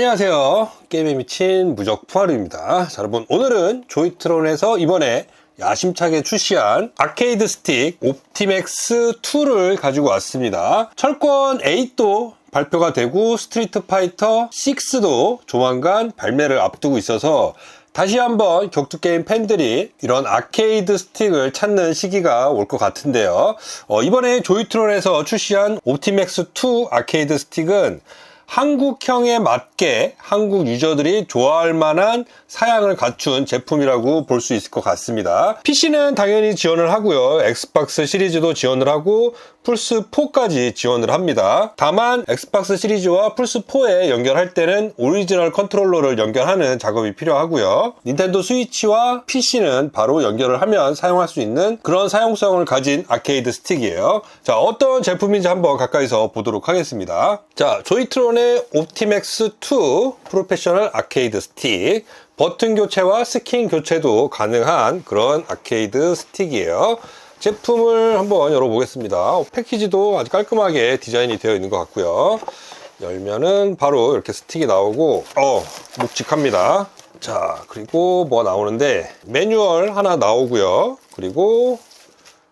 안녕하세요. 게임에 미친 무적 푸하루입니다. 자, 여러분 오늘은 조이트론에서 이번에 야심차게 출시한 아케이드 스틱 옵티맥스 2를 가지고 왔습니다. 철권 8도 발표가 되고 스트리트 파이터 6도 조만간 발매를 앞두고 있어서 다시 한번 격투게임 팬들이 이런 아케이드 스틱을 찾는 시기가 올 것 같은데요. 어, 이번에 조이트론에서 출시한 옵티맥스 2 아케이드 스틱은 한국형에 맞게 한국 유저들이 좋아할 만한 사양을 갖춘 제품이라고 볼 수 있을 것 같습니다. PC는 당연히 지원을 하고요. 엑스박스 시리즈도 지원을 하고 플스4까지 지원을 합니다. 다만 엑스박스 시리즈와 플스4에 연결할 때는 오리지널 컨트롤러를 연결하는 작업이 필요하고요. 닌텐도 스위치와 PC는 바로 연결을 하면 사용할 수 있는 그런 사용성을 가진 아케이드 스틱이에요. 자, 어떤 제품인지 한번 가까이서 보도록 하겠습니다. 자, 조이트론 의 옵티맥스 2 프로페셔널 아케이드 스틱 버튼 교체와 스킨 교체도 가능한 그런 아케이드 스틱이에요. 제품을 한번 열어보겠습니다. 패키지도 아주 깔끔하게 디자인이 되어 있는 것 같고요. 열면은 바로 이렇게 스틱이 나오고, 어, 묵직합니다. 자, 그리고 뭐 나오는데, 매뉴얼 하나 나오고요. 그리고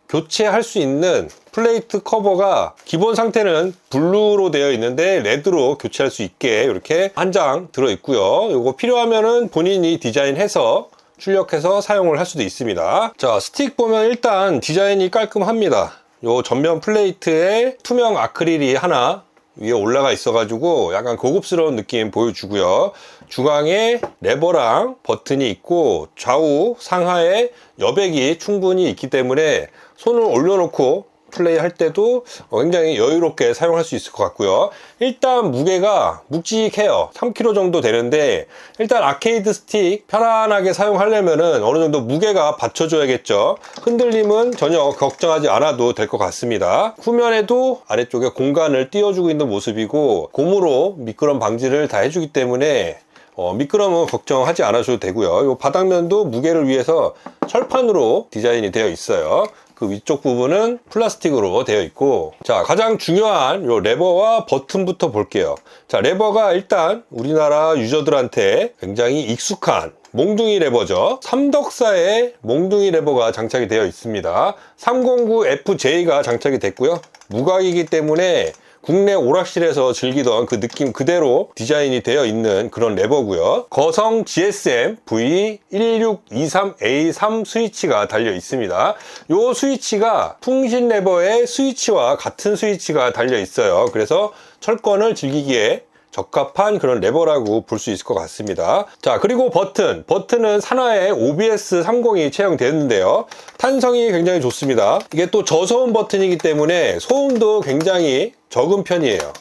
교체할 수 있는 플레이트 커버가 기본 상태는 블루로 되어 있는데 레드로 교체할 수 있게 이렇게 한 장 들어 있고요. 이거 필요하면은 본인이 디자인해서 출력해서 사용을 할 수도 있습니다. 자, 스틱 보면 일단 디자인이 깔끔합니다. 요 전면 플레이트에 투명 아크릴이 하나 위에 올라가 있어가지고 약간 고급스러운 느낌 보여주고요. 중앙에 레버랑 버튼이 있고 좌우 상하에 여백이 충분히 있기 때문에 손을 올려놓고 플레이 할 때도 굉장히 여유롭게 사용할 수 있을 것 같고요. 일단 무게가 묵직해요. 3kg 정도 되는데 일단 아케이드 스틱 편안하게 사용하려면은 어느 정도 무게가 받쳐줘야겠죠. 흔들림은 전혀 걱정하지 않아도 될 것 같습니다. 후면에도 아래쪽에 공간을 띄워주고 있는 모습이고 고무로 미끄럼 방지를 다 해주기 때문에 어, 미끄럼은 걱정하지 않으셔도 되고요. 이 바닥면도 무게를 위해서 철판으로 디자인이 되어 있어요. 그 위쪽 부분은 플라스틱으로 되어 있고 자 가장 중요한 요 레버와 버튼부터 볼게요. 자 레버가 일단 우리나라 유저들한테 굉장히 익숙한 몽둥이 레버죠. 삼덕사의 몽둥이 레버가 장착이 되어 있습니다. 309FJ가 장착이 됐고요. 무각이기 때문에 국내 오락실에서 즐기던 그 느낌 그대로 디자인이 되어 있는 그런 레버고요. 거성 GSM V1623A3 스위치가 달려 있습니다. 이 스위치가 풍신 레버의 스위치와 같은 스위치가 달려 있어요. 그래서 철권을 즐기기에 적합한 그런 레버라고 볼 수 있을 것 같습니다. 자, 그리고 버튼. 버튼은 산하에 OBS 30이 채용되었는데요. 탄성이 굉장히 좋습니다. 이게 또 저소음 버튼이기 때문에 소음도 굉장히 적은 편이에요.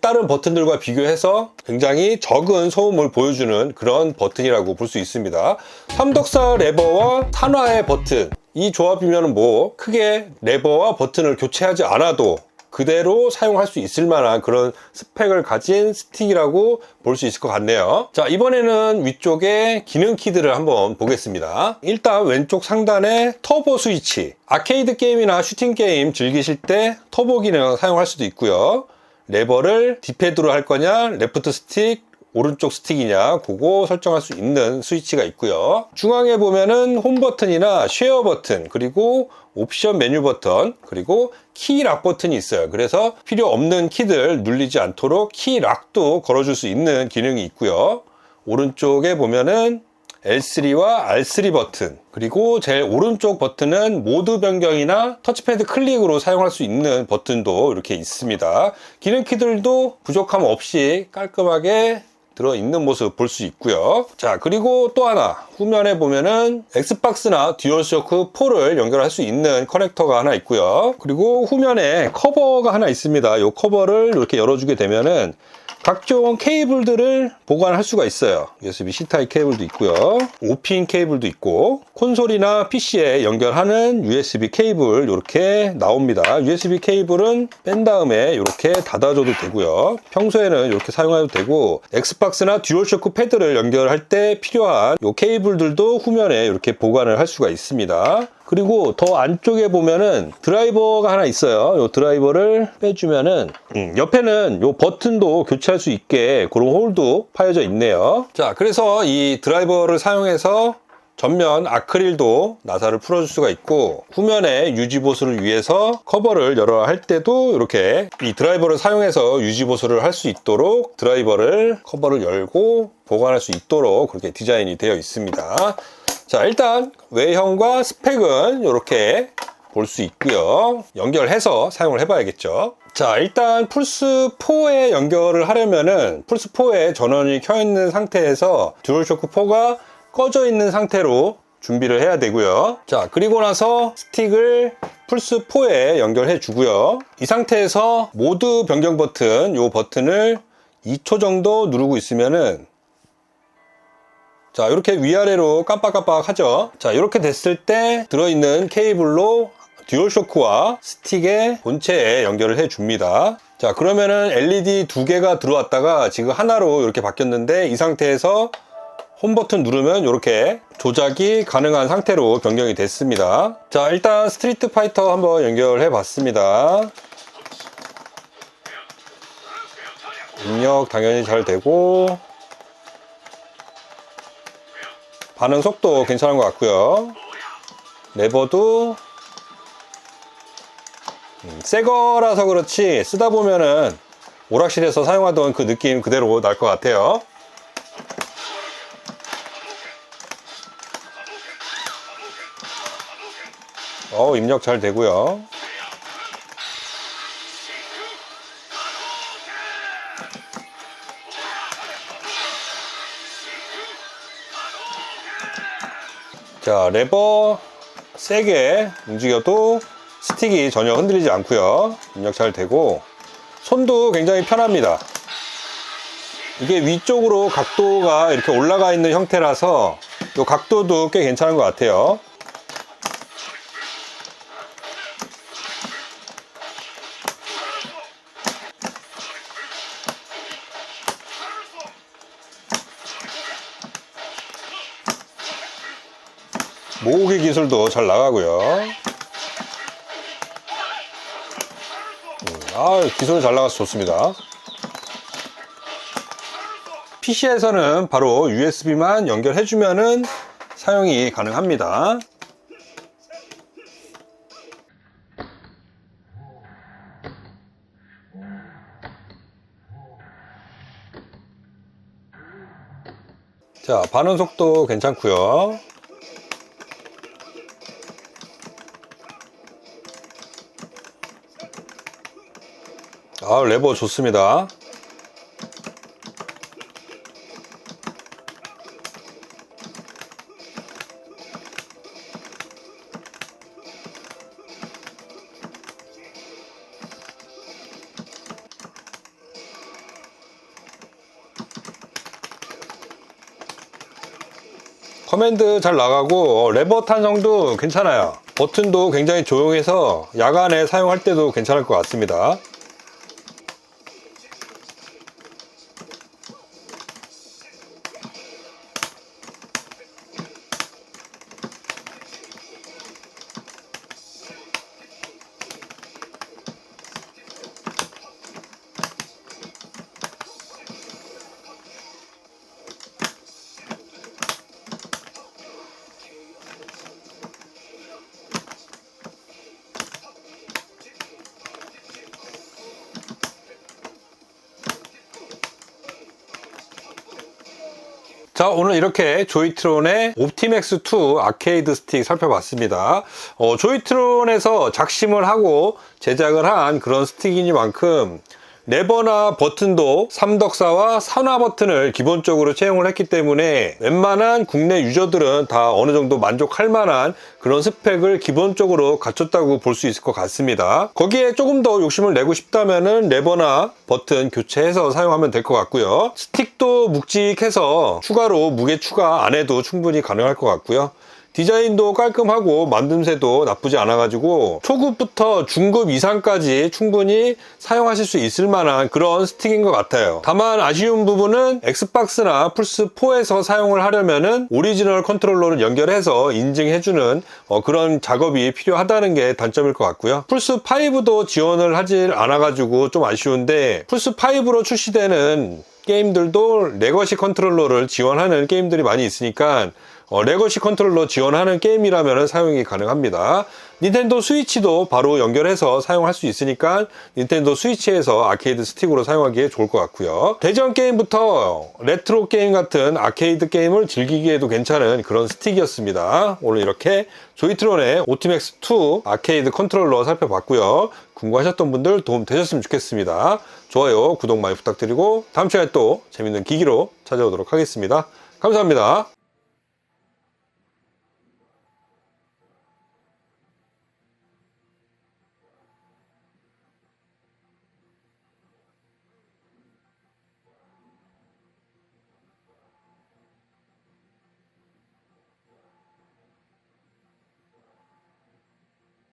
다른 버튼들과 비교해서 굉장히 적은 소음을 보여주는 그런 버튼이라고 볼 수 있습니다. 삼덕사 레버와 산화의 버튼. 이 조합이면 뭐 크게 레버와 버튼을 교체하지 않아도 그대로 사용할 수 있을 만한 그런 스펙을 가진 스틱이라고 볼 수 있을 것 같네요. 자, 이번에는 위쪽에 기능 키드를 한번 보겠습니다. 일단 왼쪽 상단에 터보 스위치. 아케이드 게임이나 슈팅 게임 즐기실 때 터보 기능 사용할 수도 있고요. 레버를 디패드로 할 거냐, 레프트 스틱, 오른쪽 스틱이냐 그거 설정할 수 있는 스위치가 있고요 중앙에 보면은 홈 버튼이나 쉐어 버튼 그리고 옵션 메뉴 버튼 그리고 키락 버튼이 있어요. 그래서 필요 없는 키들 눌리지 않도록 키 락도 걸어줄 수 있는 기능이 있고요. 오른쪽에 보면은 L3와 R3 버튼 그리고 제일 오른쪽 버튼은 모드 변경이나 터치패드 클릭으로 사용할 수 있는 버튼도 이렇게 있습니다. 기능 키들도 부족함 없이 깔끔하게 들어있는 모습 볼 수 있고요. 자 그리고 또 하나. 후면에 보면은 엑스박스나 듀얼쇼크 4를 연결할 수 있는 커넥터가 하나 있고요. 그리고 후면에 커버가 하나 있습니다. 이 커버를 이렇게 열어주게 되면은 각종 케이블들을 보관할 수가 있어요. USB C 타입 케이블도 있고요. 5핀 케이블도 있고 콘솔이나 PC에 연결하는 USB 케이블 이렇게 나옵니다. USB 케이블은 뺀 다음에 이렇게 닫아줘도 되고요. 평소에는 이렇게 사용해도 되고 엑스박스나 듀얼쇼크 패드를 연결할 때 필요한 이 케이블들도 후면에 이렇게 보관을 할 수가 있습니다 그리고 더 안쪽에 보면은 드라이버가 하나 있어요. 이 드라이버를 빼주면은 음, 옆에는 이 버튼도 교체할 수 있게 그런 홀도 파여져 있네요. 자, 그래서 이 드라이버를 사용해서 전면 아크릴도 나사를 풀어줄 수가 있고 후면에 유지보수를 위해서 커버를 열어 할 때도 이렇게 이 드라이버를 사용해서 유지보수를 할 수 있도록 드라이버를 커버를 열고 보관할 수 있도록 그렇게 디자인이 되어 있습니다. 자 일단 외형과 스펙은 이렇게 볼 수 있고요. 연결해서 사용을 해 봐야겠죠. 자, 일단 플스4에 연결을 하려면은 플스4에 전원이 켜 있는 상태에서 듀얼쇼크 4가 꺼져 있는 상태로 준비를 해야 되고요. 자, 그리고 나서 스틱을 플스4에 연결해 주고요. 이 상태에서 모드 변경 버튼, 이 버튼을 2초 정도 누르고 있으면은 자, 이렇게 위아래로 깜빡깜빡 하죠. 자, 이렇게 됐을 때 들어있는 케이블로 듀얼쇼크와 스틱의 본체에 연결을 해 줍니다. 자, 그러면은 LED 두 개가 들어왔다가 지금 하나로 이렇게 바뀌었는데 이 상태에서 홈 버튼 누르면 이렇게 조작이 가능한 상태로 변경이 됐습니다. 자, 일단 스트리트 파이터 한번 연결해 봤습니다. 입력 당연히 잘 되고 반응 속도 괜찮은 것 같고요. 레버도 음, 새 거라서 그렇지 쓰다 보면은 오락실에서 사용하던 그 느낌 그대로 날 것 같아요. 어 입력 잘 되고요. 자, 레버 세게 움직여도 스틱이 전혀 흔들리지 않고요. 입력 잘 되고 손도 굉장히 편합니다. 이게 위쪽으로 각도가 이렇게 올라가 있는 형태라서 이 각도도 꽤 괜찮은 것 같아요. 모으기 기술도 잘 나가고요. 음, 아, 기술 잘 나가서 좋습니다. PC에서는 바로 USB만 연결해주면은 사용이 가능합니다. 자, 반응 속도 괜찮고요. 아, 레버 좋습니다. 커맨드 잘 나가고 어, 레버 탄성도 괜찮아요. 버튼도 굉장히 조용해서 야간에 사용할 때도 괜찮을 것 같습니다. 자 오늘 이렇게 조이트론의 옵티맥스2 아케이드 스틱 살펴봤습니다. 어, 조이트론에서 작심을 하고 제작을 한 그런 스틱이니만큼 레버나 버튼도 삼덕사와 산화 버튼을 기본적으로 채용을 했기 때문에 웬만한 국내 유저들은 다 어느 정도 만족할 만한 그런 스펙을 기본적으로 갖췄다고 볼 수 있을 것 같습니다. 거기에 조금 더 욕심을 내고 싶다면은 레버나 버튼 교체해서 사용하면 될 것 같고요. 스틱도 묵직해서 추가로 무게 추가 안 해도 충분히 가능할 것 같고요. 디자인도 깔끔하고 만듦새도 나쁘지 않아가지고 초급부터 중급 이상까지 충분히 사용하실 수 있을 만한 그런 스틱인 것 같아요. 다만 아쉬운 부분은 엑스박스나 플스4에서 사용을 하려면은 오리지널 컨트롤러를 연결해서 인증해주는 어, 그런 작업이 필요하다는 게 단점일 것 같고요. 플스5도 지원을 하질 않아가지고 좀 아쉬운데 플스5로 출시되는 게임들도 레거시 컨트롤러를 지원하는 게임들이 많이 있으니까 어, 레거시 컨트롤러 지원하는 게임이라면 사용이 가능합니다. 닌텐도 스위치도 바로 연결해서 사용할 수 있으니까 닌텐도 스위치에서 아케이드 스틱으로 사용하기에 좋을 것 같고요. 대전 게임부터 레트로 게임 같은 아케이드 게임을 즐기기에도 괜찮은 그런 스틱이었습니다. 오늘 이렇게 조이트론의 오티맥스2 아케이드 컨트롤러 살펴봤고요. 궁금하셨던 분들 도움 되셨으면 좋겠습니다. 좋아요, 구독 많이 부탁드리고 다음 시간에 또 재밌는 기기로 찾아오도록 하겠습니다. 감사합니다.